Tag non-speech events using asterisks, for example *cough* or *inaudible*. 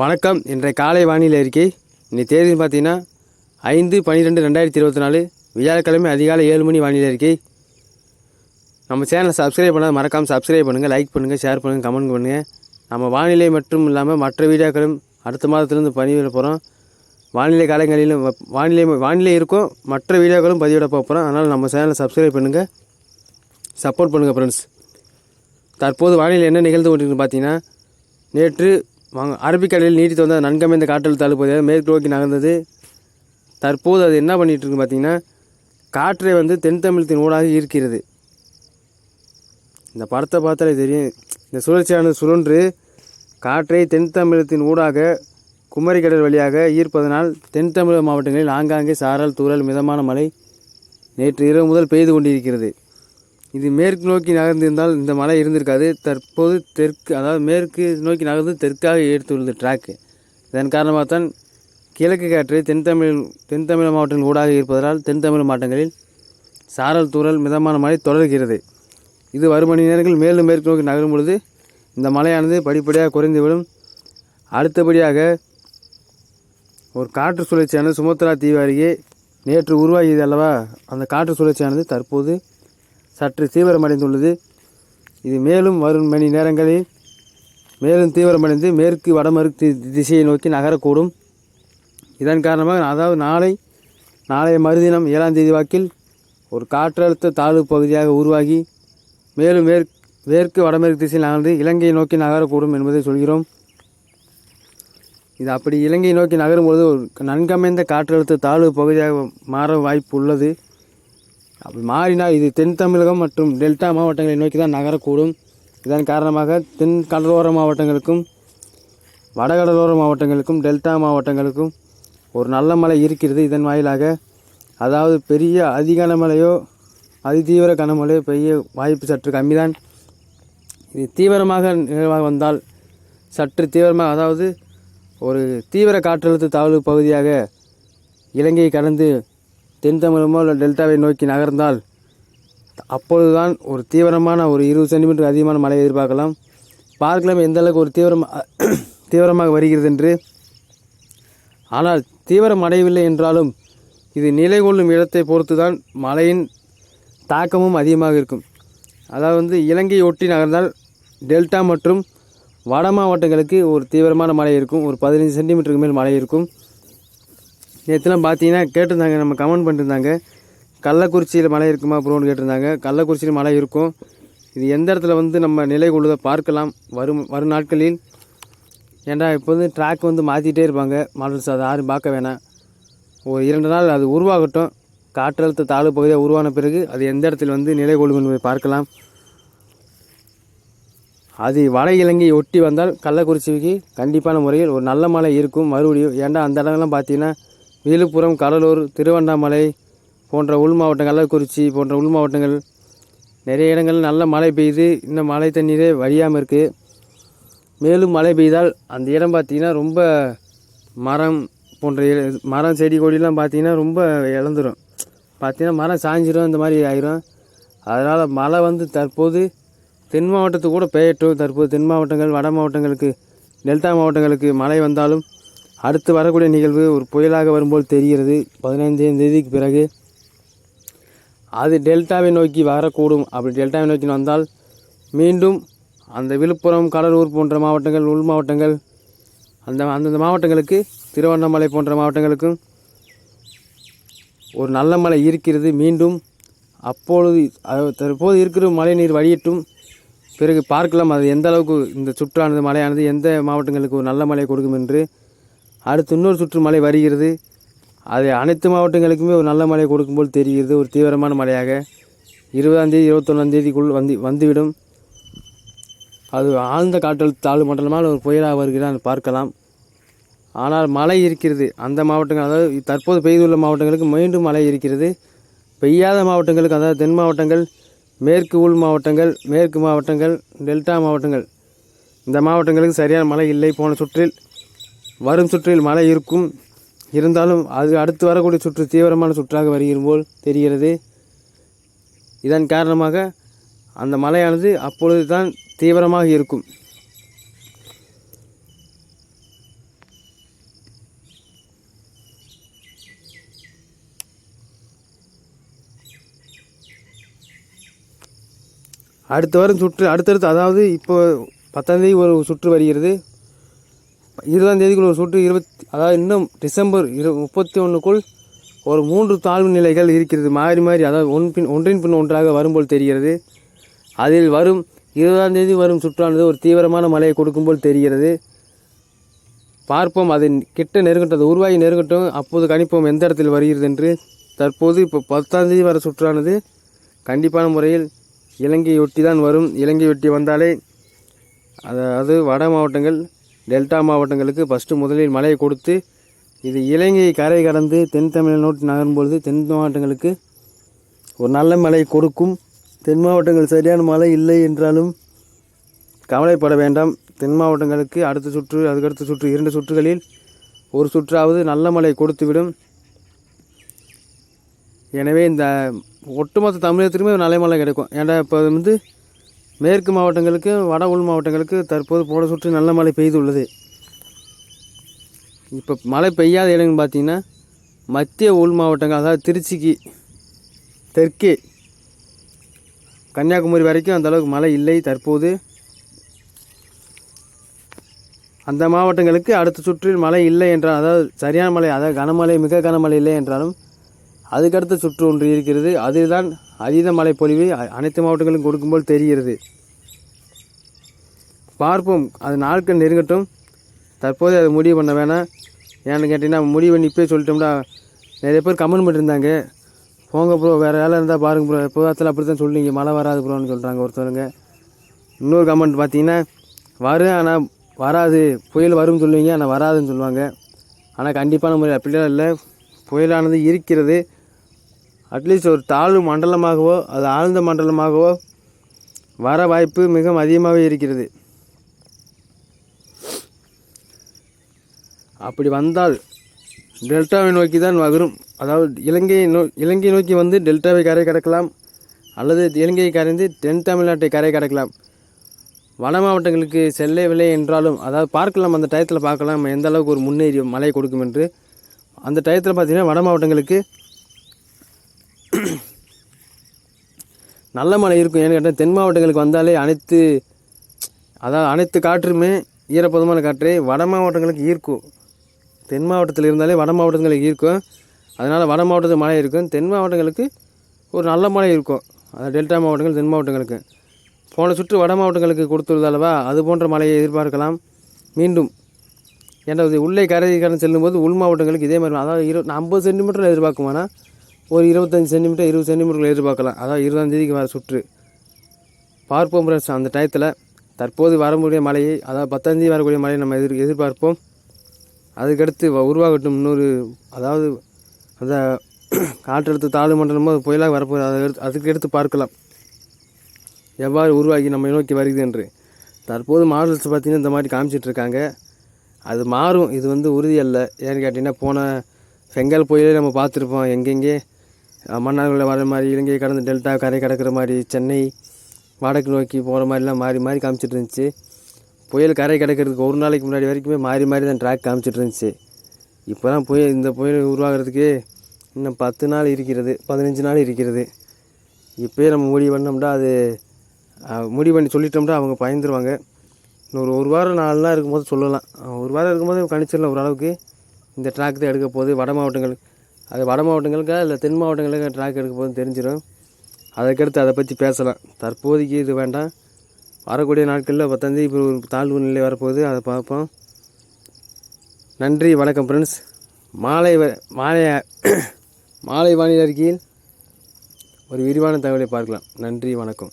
வணக்கம். இன்றைய காலை வானிலை அறிக்கை. இன்னைக்கு தேதி பார்த்தீங்கன்னா ஐந்து பன்னிரெண்டு ரெண்டாயிரத்தி இருபத்தி நாலு. வியாழக்கிழமை அதிகாலை ஏழு மணி வானிலை அறிக்கை. நம்ம சேனலை சப்ஸ்கிரைப் பண்ணால் மறக்காமல் சப்ஸ்கிரைப் பண்ணுங்கள் லைக் பண்ணுங்கள் ஷேர் பண்ணுங்கள் கமெண்ட் பண்ணுங்கள் நம்ம வானிலை மட்டும் இல்லாமல் மற்ற வீடியோக்களும் அடுத்த மாதத்துலேருந்து பதிவிட போகிறோம் வானிலை காலங்களிலும் வானிலை வானிலை இருக்கும். மற்ற வீடியோக்களும் பதிவிட போகிறோம் அதனால் நம்ம சேனலை சப்ஸ்கிரைப் பண்ணுங்கள் சப்போர்ட் பண்ணுங்கள் ஃப்ரெண்ட்ஸ் தற்போது வானிலை என்ன நிகழ்ந்து கொண்டிருக்கு பார்த்தீங்கன்னா நேற்று வாங்க அரபிக்கடலில் நீடித்து வந்த நன்கமைந்த காற்றழுத்த தாழ்வு மேற்கு நோக்கி நகர்ந்தது. தற்போது அது என்ன பண்ணிகிட்டு இருக்கு பார்த்தீங்கன்னா காற்றை வந்து தென்தமிழத்தின் ஊடாக ஈர்க்கிறது. இந்த படத்தை பார்த்தாலே தெரியும். இந்த சுழற்சியானது சுழன்று காற்றை தென்தமிழத்தின் ஊடாக குமரிக்கடல் வழியாக ஈர்ப்பதனால் தென் தமிழக மாவட்டங்களில் ஆங்காங்கே சாரல் தூரல் மிதமான மழை நேற்று இரவு முதல் பெய்து கொண்டிருக்கிறது. இது மேற்கு நோக்கி நகர்ந்திருந்தால் இந்த மழை இருந்திருக்காது. தற்போது தெற்கு அதாவது மேற்கு நோக்கி நகர்ந்து தெற்காக எடுத்துள்ளது ட்ராக்கு இதன் காரணமாக தான் கிழக்கு காற்று தென் தமிழ் தென் மாவட்டங்கள் ஊடாக இருப்பதால் தென் தமிழ் மாவட்டங்களில் சாரல் தூறல் மிதமான மழை தொடர்கிறது. இது வரும் மணி நேரங்கள் மேலும் மேற்கு நோக்கி நகரும் பொழுது இந்த மழையானது படிப்படியாக குறைந்துவிடும். அடுத்தபடியாக ஒரு காற்று சுழற்சியானது சுமத்ரா தீவு அருகே நேற்று உருவாகியது அல்லவா? அந்த காற்று சுழற்சியானது தற்போது சற்று தீவிரமடைந்துள்ளது. இது மேலும் வரும் மணி நேரங்களில் மேலும் தீவிரமடைந்து மேற்கு வடமேற்கு தி- திசையை நோக்கி நகரக்கூடும். இதன் காரணமாக அதாவது நாளை நாளைய மறுதினம் ஏழாம் தேதி வாக்கில் ஒரு காற்றழுத்த தாழ்வு பகுதியாக உருவாகி மேலும் மேற்கு மேற்கு வடமேற்கு திசையில் நகர்ந்து இலங்கையை நோக்கி நகரக்கூடும் என்பதை சொல்கிறோம். இது அப்படி இலங்கையை நோக்கி நகரும் பொழுது ஒரு நன்கமைந்த காற்றழுத்த தாழ்வு பகுதியாக மாற வாய்ப்பு உள்ளது. அப்படி மாறினால் இது தென் தமிழகம் மற்றும் டெல்டா மாவட்டங்களை நோக்கி தான் நகரக்கூடும். இதன் காரணமாக தென் கடலோர மாவட்டங்களுக்கும் வடகடலோர மாவட்டங்களுக்கும் டெல்டா மாவட்டங்களுக்கும் ஒரு நல்ல மழை இருக்கிறது. இதன் வாயிலாக அதாவது பெரிய அதி கனமழையோ அதிதீவிர கனமழையோ பெய்ய வாய்ப்பு சற்று கம்மிதான். இது தீவிரமாக நிகழ்வாக வந்தால் சற்று தீவிரமாக அதாவது ஒரு தீவிர காற்றழுத்த தாழ்வு பகுதியாக இலங்கையை கடந்து தென் தமிழகமோ இல்லை டெல்டாவை நோக்கி நகர்ந்தால் அப்பொழுதுதான் ஒரு தீவிரமான ஒரு இருபது சென்டிமீட்டர் அதிகமான மழையை எதிர்பார்க்கலாம். பார்க்கலாம் எந்த அளவுக்கு ஒரு தீவிரமாக *clears throat* தீவிரமாக வருகிறது என்று ஆனால் தீவிரம் அடையவில்லை என்றாலும் இது நிலை கொள்ளும் இடத்தை பொறுத்து தான் மழையின் தாக்கமும் அதிகமாக இருக்கும். அதாவது வந்து இலங்கையை ஒட்டி நகர்ந்தால் டெல்டா மற்றும் வட மாவட்டங்களுக்கு ஒரு தீவிரமான மழை இருக்கும். ஒரு பதினைஞ்சு சென்டிமீட்டருக்கு மேல் மழை இருக்கும். நேற்றுலாம் பார்த்தீங்கன்னா கேட்டிருந்தாங்க நம்ம கமெண்ட் பண்ணியிருந்தாங்க கள்ளக்குறிச்சியில் மழை இருக்குமா ப்ரோன்னு கேட்டிருந்தாங்க. கள்ளக்குறிச்சியில் மழை இருக்கும். இது எந்த இடத்துல வந்து நம்ம நிலை கொள்ளுதை பார்க்கலாம். வரும் வரும் நாட்களில். ஏன்டா இப்போ வந்து ட்ராக் வந்து மாற்றிட்டே இருப்பாங்க. மாடல்ஸ் அதை யாரும் பார்க்க வேணாம். ஒரு இரண்டு நாள் அது உருவாகட்டும். காற்றழுத்த தாழ்வு பகுதியாக உருவான பிறகு அது எந்த இடத்துல வந்து நிலை கொள்ளும் என்பதை பார்க்கலாம். அது வட இலங்கையை ஒட்டி வந்தால் கள்ளக்குறிச்சிக்கு கண்டிப்பான முறையில் ஒரு நல்ல மழை இருக்கும். மறுபடியும் ஏன்டா அந்த இடங்கள்லாம் பார்த்தீங்கன்னா விழுப்புரம் கடலூர் திருவண்ணாமலை போன்ற உள் மாவட்டங்கள் கள்ளக்குறிச்சி போன்ற உள் மாவட்டங்கள். நிறைய இடங்கள் நல்ல மழை பெய்யுது இந்த மழை தண்ணீரே வழியாமல் இருக்குது மேலும் மழை பெய்தால் அந்த இடம் பார்த்திங்கன்னா ரொம்ப மரம் போன்ற மரம் செடி கொடிலாம் பார்த்திங்கன்னா ரொம்ப இழந்துரும். பார்த்திங்கன்னா மரம் சாஞ்சிரும் இந்த மாதிரி ஆயிரும். அதனால் மழை வந்து தற்போது தென் மாவட்டத்துக்கு கூட பெய்யட்டும். தற்போது தென் மாவட்டங்கள் வட மாவட்டங்களுக்கு டெல்டா மாவட்டங்களுக்கு மழை வந்தாலும் அடுத்து வரக்கூடிய நிகழ்வு ஒரு புயலாக வரும்போது தெரிகிறது. பதினைந்தாம் தேதிக்கு பிறகு அது டெல்டாவை நோக்கி வரக்கூடும். அப்படி டெல்டாவை நோக்கி வந்தால் மீண்டும் அந்த விழுப்புரம் கடலூர் போன்ற மாவட்டங்கள் உள் மாவட்டங்கள் அந்த அந்தந்த மாவட்டங்களுக்கு திருவண்ணாமலை போன்ற மாவட்டங்களுக்கும் ஒரு நல்ல மழை இருக்கிறது. மீண்டும் அப்பொழுது தற்போது இருக்கிற மழை நீர் வழியட்டும் பிறகு பார்க்கலாம் அது எந்த அளவுக்கு இந்த சுற்றானது மழையானது எந்த மாவட்டங்களுக்கு ஒரு நல்ல மழை கொடுக்கும் என்று. அடுத்து இன்னொரு சுற்று மழை வருகிறது. அது அனைத்து மாவட்டங்களுக்குமே ஒரு நல்ல மழை கொடுக்கும்போல் தெரிகிறது. ஒரு தீவிரமான மழையாக இருபதாந்தேதி இருபத்தொன்னாந்தேதிக்குள் வந்து வந்துவிடும். அது ஆழ்ந்த காற்றல் தாழ்வு மண்டலமாக ஒரு புயலாக வருகிறான் பார்க்கலாம். ஆனால் மழை இருக்கிறது. அந்த மாவட்டங்கள் அதாவது தற்போது பெய்துள்ள மாவட்டங்களுக்கு மீண்டும் மழை இருக்கிறது. பெய்யாத மாவட்டங்களுக்கு அதாவது தென் மாவட்டங்கள் மேற்கு உள் மாவட்டங்கள் மேற்கு மாவட்டங்கள் டெல்டா மாவட்டங்கள். இந்த மாவட்டங்களுக்கு சரியான மழை இல்லை போன சுற்றில். வரும் சுற்றில் மழை இருக்கும். இருந்தாலும் அது அடுத்து வரக்கூடிய சுற்று தீவிரமான சுற்றாக வருகிறது போல் தெரிகிறது. இதன் காரணமாக அந்த மழையானது அப்பொழுது தான் தீவிரமாக இருக்கும். அடுத்து வரும் சுற்று அடுத்தடுத்து அதாவது இப்போ பத்தாந்தேதி ஒரு சுற்று வருகிறது. இருபதாம் தேதிக்குள் ஒரு சுற்று இருபத்தி அதாவது இன்னும் டிசம்பர் இரு முப்பத்தி ஒன்றுக்குள் ஒரு மூன்று தாழ்வு நிலைகள் இருக்கிறது. மாறி மாறி அதாவது ஒன் பின் ஒன்றின் பின் ஒன்றாக வரும்போல் தெரிகிறது. அதில் வரும் இருபதாம் தேதி வரும் சுற்றானது ஒரு தீவிரமான மழையை கொடுக்கும்போல் தெரிகிறது. பார்ப்போம் அது கிட்ட நெருங்கட்டும் அது உருவாகி நெருங்கட்டும் அப்போது கணிப்போம் எந்த இடத்தில் வருகிறது என்று. தற்போது இப்போ பத்தாம் தேதி வர சுற்றானது கண்டிப்பான முறையில் இலங்கையை ஒட்டி தான் வரும். இலங்கை ஒட்டி வந்தாலே அதாவது வட மாவட்டங்கள் டெல்டா மாவட்டங்களுக்கு ஃபஸ்ட்டு முதலில் மழையை கொடுத்து இது இலங்கை கரை கடந்து தென் தமிழை நோக்கி நகரும்பொழுது தென் மாவட்டங்களுக்கு ஒரு நல்ல மழை கொடுக்கும். தென் மாவட்டங்கள் சரியான மழை இல்லை என்றாலும் கவலைப்பட வேண்டாம். தென் மாவட்டங்களுக்கு அடுத்த சுற்று அதுக்கடுத்த சுற்று இரண்டு சுற்றுகளில் ஒரு சுற்றாவது நல்ல மழை கொடுத்துவிடும். எனவே இந்த ஒட்டுமொத்த தமிழகத்திலுமே ஒரு நல்ல மழை கிடைக்கும். ஏன்னா இப்போ வந்து மேற்கு மாவட்டங்களுக்கு வட உள் மாவட்டங்களுக்கு தற்போது போட சுற்று நல்ல மழை பெய்துள்ளது. இப்போ மழை பெய்யாத இடங்கள்னு பார்த்தீங்கன்னா மத்திய உள் மாவட்டங்கள் அதாவது திருச்சிக்கு தெற்கே கன்னியாகுமரி வரைக்கும் அந்த அளவுக்கு மழை இல்லை தற்போது. அந்த மாவட்டங்களுக்கு அடுத்த சுற்றில் மழை இல்லை என்றால் அதாவது சரியான மழை அதாவது கனமழை மிக கனமழை இல்லை என்றாலும் அதுக்கடுத்த சுற்று ஒன்று இருக்கிறது. அதுதான் அதீத மழை பொழிவு அனைத்து மாவட்டங்களும் கொடுக்கும்போல் தெரிகிறது. பார்ப்போம். அது நாட்கள் நெருங்கட்டும். தற்போது அதை முடிவு பண்ண வேணாம். ஏன்னு கேட்டிங்கன்னா முடிவு பண்ணி இப்போயே சொல்லிட்டோம்னா நிறைய பேர் கமெண்ட் பண்ணியிருந்தாங்க போங்க ப்ரோ வேறு வேலை இருந்தால் பாருங்க ப்ரோ. எப்போ வாரத்தில் அப்படி தான் சொல்லுவீங்க. மழை வராது ப்ரோன்னு சொல்கிறாங்க ஒருத்தவங்க. இன்னொரு கமெண்ட் பார்த்தீங்கன்னா வரும் ஆனால் வராது. புயல் வரும்னு சொல்லுவீங்க ஆனால் வராதுன்னு சொல்லுவாங்க. ஆனால் கண்டிப்பான முறை அப்படிலாம் இல்லை. புயலானது இருக்கிறது. அட்லீஸ்ட் ஒரு தாழ்வு மண்டலமாகவோ அது ஆழ்ந்த மண்டலமாகவோ வர வாய்ப்பு மிகவும் அதிகமாகவே இருக்கிறது. அப்படி வந்தால் டெல்டாவை நோக்கி தான் வரும். அதாவது இலங்கையை நோ இலங்கையை நோக்கி வந்து டெல்டாவை கரை கடக்கலாம் அல்லது இலங்கையை கரைந்து தென் தமிழ்நாட்டை கரை கடக்கலாம். வட மாவட்டங்களுக்கு செல்லவில்லை என்றாலும் அதாவது பார்க்கலாம் அந்த டயத்தில் பார்க்கலாம் நம்ம எந்த அளவுக்கு ஒரு முன்னேறி மழை கொடுக்கும் என்று. அந்த டயத்தில் பார்த்திங்கன்னா வட மாவட்டங்களுக்கு நல்ல மழை இருக்கும். ஏன்னு கேட்டால் தென் மாவட்டங்களுக்கு வந்தாலே அனைத்து அதாவது அனைத்து காற்றுமே ஈரப்பதமான காற்றே வட மாவட்டங்களுக்கு ஈர்க்கும். தென் மாவட்டத்தில் இருந்தாலே வட மாவட்டங்களுக்கு ஈர்க்கும். அதனால் வட மாவட்டத்தில் மழை இருக்கும். தென் மாவட்டங்களுக்கு ஒரு நல்ல மழை இருக்கும். அதாவது டெல்டா மாவட்டங்கள் தென் மாவட்டங்களுக்கு. போன சுற்று வட மாவட்டங்களுக்கு கொடுத்துள்ளது அல்லவா? அது போன்ற மழையை எதிர்பார்க்கலாம். மீண்டும் ஏன்னா இது உள்ளே கரை கடந்து செல்லும்போது உள் மாவட்டங்களுக்கு இதே மாதிரி அதாவது இரு ஐம்பது சென்டிமீட்டர் எதிர்பார்க்குமானா ஒரு இருபத்தஞ்சி சென்டிமீட்டர் இருபது சென்டிமீட்டர் எதிர்பார்க்கலாம். அதாவது இருபதாம் தேதிக்கு வர சுற்று. பார்ப்போம் ஃப்ரெண்ட்ஸ் அந்த டயத்தில் தற்போது வரக்கூடிய மழையை அதாவது பத்தாம் தேதி வரக்கூடிய மழையை நம்ம எதிர் எதிர்பார்ப்போம். அதுக்கடுத்து வ- உருவாகட்டும் இன்னொரு அதாவது அந்த *clears throat* காற்றழுத்த தாழ்வு மண்டலமோ அது புயலாக வரப்போகுது. அதை எடுத்து அதுக்கு எடுத்து பார்க்கலாம். எவ்வாறு உருவாகி நம்ம நோக்கி வருகிறது என்று. தற்போது மாடல்ஸ் பார்த்தீங்கன்னா இந்த மாதிரி காமிச்சிட்ருக்காங்க அது மாறும். இது வந்து உறுதி அல்ல. ஏன்னு கேட்டிங்கன்னா போன செங்கல் புயலே நம்ம பார்த்துருப்போம். எங்கெங்கே மன்னார்களில் வர மாதிரி இலங்கை கடந்து டெல்டா கரை கடக்கிற மாதிரி சென்னை வடக்கு நோக்கி போகிற மாதிரிலாம் மாறி மாறி காமிச்சிட்டு இருந்துச்சு. புயல் கரை கிடக்கிறதுக்கு ஒரு நாளைக்கு முன்னாடி வரைக்குமே மாறி மாறி தான் ட்ராக் காமிச்சிட்டு இருந்துச்சு. இப்போ தான் புயல் இந்த புயல் உருவாகிறதுக்கு இன்னும் பத்து நாள் இருக்கிறது பதினஞ்சு நாள் இருக்கிறது. இப்போயே நம்ம முடிவு பண்ணோம்னா அது முடிவு பண்ணி சொல்லிட்டோம்னா அவங்க பயந்துருவாங்க. இன்னொரு ஒரு வாரம் நாலு நாள் இருக்கும்போது சொல்லலாம். ஒரு வாரம் இருக்கும்போது கணிச்சிடலாம் ஓரளவுக்கு இந்த ட்ராக் தான் எடுக்க போகுது. வட மாவட்டங்கள் அது வட மாவட்டங்களுக்கா இல்லை தென் மாவட்டங்களுக்கு ட்ராக் எடுக்க போகுதுன்னு தெரிஞ்சிடும் அதுக்கடுத்து அதை பற்றி பேசலாம். தற்போதைக்கு இது வேண்டாம். வரக்கூடிய நாட்களில் பத்தாந்தேதி இப்போ ஒரு தாழ்வு நிலை வரப்போகுது. அதை பார்ப்போம். நன்றி வணக்கம் ஃப்ரெண்ட்ஸ் மாலை வ- மாலை மாலை வானிலை அறிக்கையில் ஒரு விரிவான தகவலை பார்க்கலாம். நன்றி வணக்கம்.